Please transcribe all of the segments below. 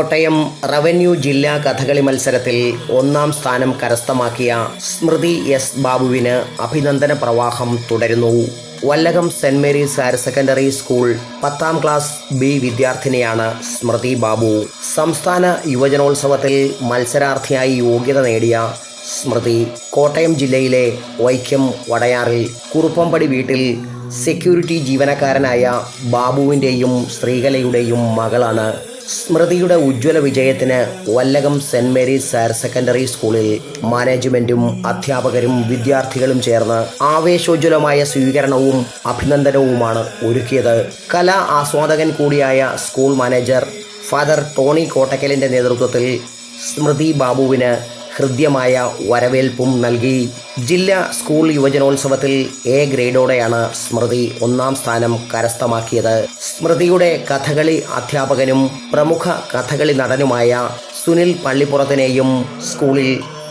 Kottayam revenue ജില്ലാ കഥകളി മത്സരത്തിൽ ഒന്നാം സ്ഥാനം കരസ്ഥമാക്കിയ സ്മൃതി എസ് ബാബുവിന് അഭിനന്ദന പ്രവാഹം തുടരുന്നു. Vallakam saint Mary's higher secondary school പത്താം ക്ലാസ് ബി വിദ്യാർത്ഥിനിയാണ് സ്മൃതി ബാബു. സംസ്ഥാന യുവജനോത്സവത്തിൽ മത്സരാർത്ഥിയായി യോഗ്യത നേടിയ സ്മൃതി കോട്ടയം ജില്ലയിലെ വൈക്കം വടയാറിൽ കുറുപ്പംപടി വീട്ടിൽ സെക്യൂരിറ്റി ജീവനക്കാരനായ ബാബുവിന്റെയും ശ്രീകലയുടെയും മകളാണ് സ്മൃതിയുടെ ഉജ്ജ്വല വിജയത്തിന് Vallakam saint Mary's higher secondary സ്കൂളിൽ മാനേജ്മെന്റും അധ്യാപകരും വിദ്യാർത്ഥികളും ചേർന്ന് ആവേശോജ്വലമായ സ്വീകരണവും അഭിനന്ദനവുമാണ് ഒരുക്കിയത്. കലാ ആസ്വാദകൻ കൂടിയായ സ്കൂൾ മാനേജർ ഫാദർ ടോണി കോട്ടക്കലിന്റെ നേതൃത്വത്തിൽ സ്മൃതി ബാബുവിന് ഹൃദ്യമായ വരവേൽപ്പും നൽകി. ജില്ലാ സ്കൂൾ യുവജനോത്സവത്തിൽ എ ഗ്രേഡോടെയാണ് സ്മൃതി ഒന്നാം സ്ഥാനം കരസ്ഥമാക്കിയത്. സ്മൃതിയുടെ കഥകളി അധ്യാപകനും പ്രമുഖ കഥകളി നടനുമായ സുനിൽ പള്ളിപ്പുറത്തിനെയും സ്കൂളിൽ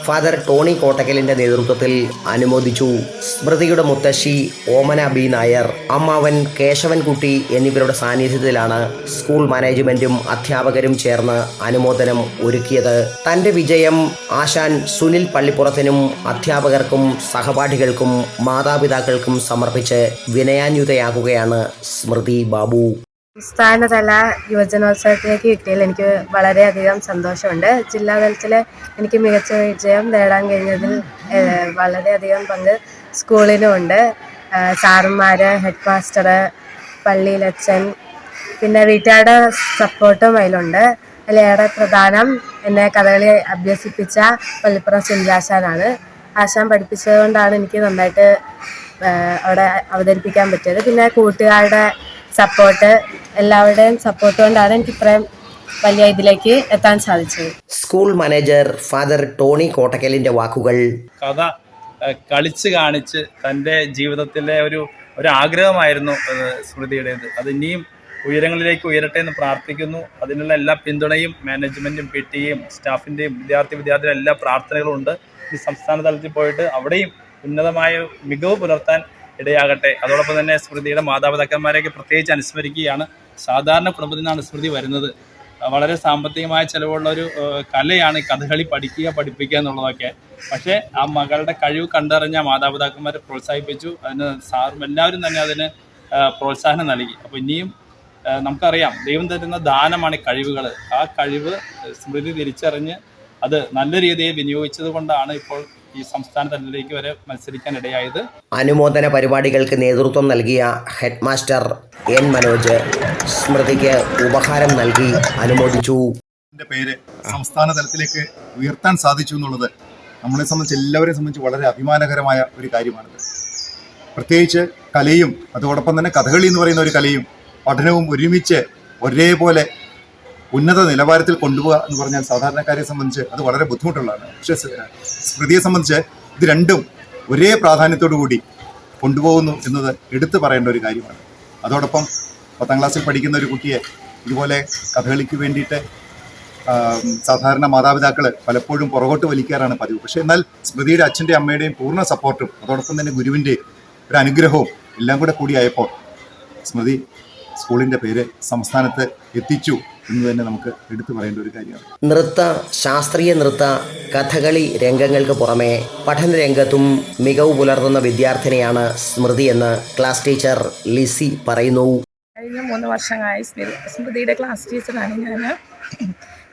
ഫാദർ ടോണി കോട്ടക്കലിന്റെ നേതൃത്വത്തിൽ അനുമോദിച്ചു. സ്മൃതിയുടെ മുത്തശ്ശി ഓമന ബി നായർ അമ്മാവൻ കേശവൻകുട്ടി എന്നിവരുടെ സാന്നിധ്യത്തിലാണ് സ്കൂൾ മാനേജ്മെന്റും അധ്യാപകരും ചേർന്ന് അനുമോദനം ഒരുക്കിയത്. തന്റെ വിജയം ആശാൻ സുനിൽ പള്ളിപ്പുറത്തിനും അധ്യാപകർക്കും സഹപാഠികൾക്കും മാതാപിതാക്കൾക്കും സമർപ്പിച്ച് വിനയാന്യുതയാകുകയാണ് സ്മൃതി ബാബു. സംസ്ഥാനതല യുവജനോത്സവത്തിലേക്ക് കിട്ടിയതിൽ എനിക്ക് വളരെയധികം സന്തോഷമുണ്ട്. ജില്ലാതലത്തിൽ എനിക്ക് മികച്ച വിജയം നേടാൻ കഴിഞ്ഞതിൽ വളരെയധികം പങ്ക് സ്കൂളിനുമുണ്ട് ഉണ്ട്. സാറുമാർ ഹെഡ് മാസ്റ്റർ പള്ളിയിലച്ഛൻ പിന്നെ വീട്ടുകാരുടെ സപ്പോർട്ടും അതിലുണ്ട്. അതിലേറെ പ്രധാനം എന്നെ കഥകളി അഭ്യസിപ്പിച്ച പള്ളിപ്പുറം സുനിലാശാനാണ് ആശാൻ പഠിപ്പിച്ചത് കൊണ്ടാണ് എനിക്ക് നന്നായിട്ട് അവിടെ അവതരിപ്പിക്കാൻ പറ്റിയത്. പിന്നെ കൂട്ടുകാരുടെ സപ്പോർട്ട് എല്ലാവരുടെയും സപ്പോർട്ട് കൊണ്ടാണ് എനിക്ക് ഇത്രയും വലിയ ഇതിലേക്ക് എത്താൻ സാധിച്ചത്. സ്കൂൾ മാനേജർ ഫാദർ ടോണി കോട്ടക്കലിന്റെ വാക്കുകൾ. കഥ കളിച്ച് കാണിച്ച് തന്റെ ജീവിതത്തിലെ ഒരു ഒരു ആഗ്രഹമായിരുന്നു സ്മൃതിയുടേത്. അത് ഇനിയും ഉയരങ്ങളിലേക്ക് ഉയരട്ടെ എന്ന് പ്രാർത്ഥിക്കുന്നു. അതിനുള്ള എല്ലാ പിന്തുണയും മാനേജ്മെന്റും പി ടിയും സ്റ്റാഫിന്റെയും വിദ്യാർത്ഥി വിദ്യാർത്ഥികളുടെ എല്ലാ പ്രാർത്ഥനകളും ഉണ്ട്. ഈ സംസ്ഥാന തലത്തിൽ പോയിട്ട് അവിടെയും ഉന്നതമായ മികവ് പുലർത്താൻ ഇടയാകട്ടെ. അതോടൊപ്പം തന്നെ സ്മൃതിയുടെ മാതാപിതാക്കന്മാരെയൊക്കെ പ്രത്യേകിച്ച് അനുസ്മരിക്കുകയാണ്. സാധാരണ കുടുംബത്തിൽ നിന്നാണ് സ്മൃതി വരുന്നത്. വളരെ സാമ്പത്തികമായ ചിലവുള്ള ഒരു കലയാണ് കഥകളി പഠിക്കുക പഠിപ്പിക്കുക എന്നുള്ളതൊക്കെ. പക്ഷേ ആ മകളുടെ കഴിവ് കണ്ടറിഞ്ഞ മാതാപിതാക്കന്മാരെ പ്രോത്സാഹിപ്പിച്ചു. അതിന് സാറും എല്ലാവരും തന്നെ അതിന് പ്രോത്സാഹനം നൽകി. അപ്പോൾ ഇനിയും നമുക്കറിയാം ദൈവം തരുന്ന ദാനമാണ് കഴിവുകൾ ആ കഴിവ് സ്മൃതി തിരിച്ചറിഞ്ഞ് അത് നല്ല രീതിയിൽ വിനിയോഗിച്ചത് കൊണ്ടാണ് ഇപ്പോൾ ഈ സംസ്ഥാന തലത്തിലേക്ക് വരെ മത്സരിക്കാൻ ഇടയായത് അനുമോദന പരിപാടികൾക്ക് നേതൃത്വം നൽകിയ ഹെഡ് മാസ്റ്റർ എൻ മനോജ് സ്മൃതിക്ക് ഉപഹാരം നൽകി അനുമോദിച്ചു. പേര് സംസ്ഥാന തലത്തിലേക്ക് ഉയർത്താൻ സാധിച്ചു എന്നുള്ളത് നമ്മളെ സംബന്ധിച്ച് എല്ലാവരെയും സംബന്ധിച്ച് വളരെ അഭിമാനകരമായ ഒരു കാര്യമാണിത്. പ്രത്യേകിച്ച് കലയും അതോടൊപ്പം തന്നെ കഥകളി എന്ന് പറയുന്ന ഒരു കലയും പഠനവും ഒരുമിച്ച് ഒരേപോലെ ഉന്നത നിലവാരത്തിൽ കൊണ്ടുപോകുക എന്ന് പറഞ്ഞാൽ സാധാരണക്കാരെ സംബന്ധിച്ച് അത് വളരെ ബുദ്ധിമുട്ടുള്ളതാണ്. പക്ഷേ സ്മൃതിയെ സംബന്ധിച്ച് ഇത് രണ്ടും ഒരേ പ്രാധാന്യത്തോടു കൂടി കൊണ്ടുപോകുന്നു എന്നത് എടുത്തു പറയേണ്ട ഒരു കാര്യമാണ്. അതോടൊപ്പം പത്താം ക്ലാസ്സിൽ പഠിക്കുന്ന ഒരു കുട്ടിയെ ഇതുപോലെ കഥകളിക്ക് വേണ്ടിയിട്ട് സാധാരണ മാതാപിതാക്കൾ പലപ്പോഴും പുറകോട്ട് വലിക്കാറാണ് പതിവ്. പക്ഷേ എന്നാൽ സ്മൃതിയുടെ അച്ഛന്റെ അമ്മയുടെയും പൂർണ സപ്പോർട്ടും അതോടൊപ്പം തന്നെ ഗുരുവിന്റെയും ഒരു അനുഗ്രഹവും എല്ലാം കൂടെ കൂടിയായപ്പോൾ സ്മൃതി സ്കൂളിന്റെ പേര് സംസ്ഥാനത്ത് എത്തിച്ചു എന്ന് തന്നെ നമുക്ക് എടുത്തു പറയേണ്ട ഒരു കാര്യമാണ്. നൃത്ത ശാസ്ത്രീയ നൃത്ത കഥകളി രംഗങ്ങൾക്ക് പുറമെ പഠന രംഗത്തും മികവ് പുലർത്തുന്ന വിദ്യാർത്ഥിനിയാണ് സ്മൃതി എന്ന് ക്ലാസ് ടീച്ചർ ലിസി പറയുന്നു. കഴിഞ്ഞ മൂന്ന് വർഷമായി സ്മൃതിയുടെ ക്ലാസ് ടീച്ചറാണ് ഞാൻ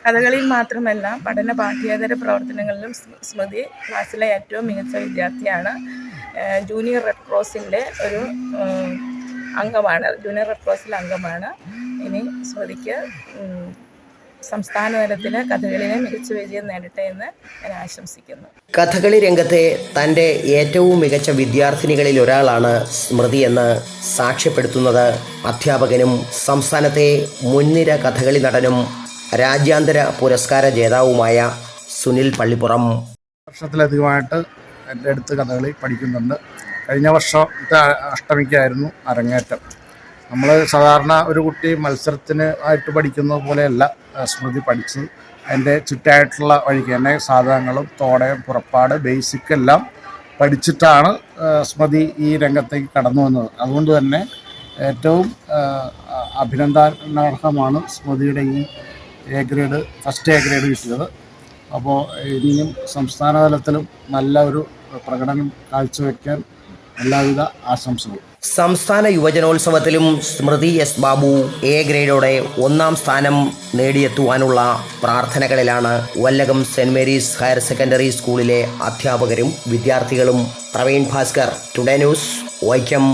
കഥകളിയിൽ മാത്രമല്ല പഠന പാഠ്യേതര പ്രവർത്തനങ്ങളിലും സ്മൃതി ക്ലാസ്സിലെ ഏറ്റവും മികച്ച വിദ്യാർത്ഥിയാണ്. ജൂനിയർ റെഡ് ക്രോസിന്റെ ഒരു അംഗമാണ്. ജൂനിയർ റെഡ് ക്രോസിൽ അംഗമാണ്. ഇനി സ്മൃതിക്ക് ഉം, സംസ്ഥാന തലത്തിൽ കഥകളിയിലെ മികച്ച വിജയം നേടട്ടെ എന്ന് ഞാൻ ആശംസിക്കുന്നു. കഥകളി രംഗത്തെ തന്റെ ഏറ്റവും മികച്ച വിദ്യാർത്ഥിനികളിൽ ഒരാളാണ് സ്മൃതി എന്ന് സാക്ഷ്യപ്പെടുത്തുന്നത് അധ്യാപകനും സംസ്ഥാനത്തെ മുൻനിര കഥകളി നടനും രാജ്യാന്തര പുരസ്കാര ജേതാവുമായ സുനിൽ പള്ളിപ്പുറം. വർഷത്തിലധികമായിട്ട് എന്റെ അടുത്ത് കഥകളി പഠിക്കുന്നുണ്ട്. കഴിഞ്ഞ വർഷത്തെ അഷ്ടമിക്കായിരുന്നു അരങ്ങേറ്റം. നമ്മൾ സാധാരണ ഒരു കുട്ടി മത്സരത്തിന് ആയിട്ട് പഠിക്കുന്ന പോലെയല്ല സ്മൃതി പഠിച്ചത്. അതിന്റെ ചുറ്റായിട്ടുള്ള വഴിക്ക് തന്നെ സാധനങ്ങളും തോടയും പുറപ്പാട് ബേസിക് എല്ലാം പഠിച്ചിട്ടാണ് സ്മൃതി ഈ രംഗത്തേക്ക് കടന്നു വന്നത്. അതുകൊണ്ട് തന്നെ ഏറ്റവും അഭിനന്ദനാർഹമാണ് സ്മൃതിയുടെ ഈ A grade first A grade കിട്ടിയത്. അപ്പോൾ ഇനിയും സംസ്ഥാന തലത്തിലും നല്ല ഒരു പ്രകടനം കാഴ്ചവെക്കാൻ എല്ലാവിധ ആശംസകളും. സംസ്ഥാന യുവജനോത്സവത്തിലും സ്മൃതി എസ് ബാബു എ ഗ്രേഡോടെ ഒന്നാം സ്ഥാനം നേടിയെത്തുവാനുള്ള പ്രാർത്ഥനകളിലാണ് Vallakam saint Mary's higher secondary സ്കൂളിലെ അധ്യാപകരും വിദ്യാർത്ഥികളും പ്രവീൺ ഭാസ്കർ ടുഡേ ന്യൂസ് വൈക്കം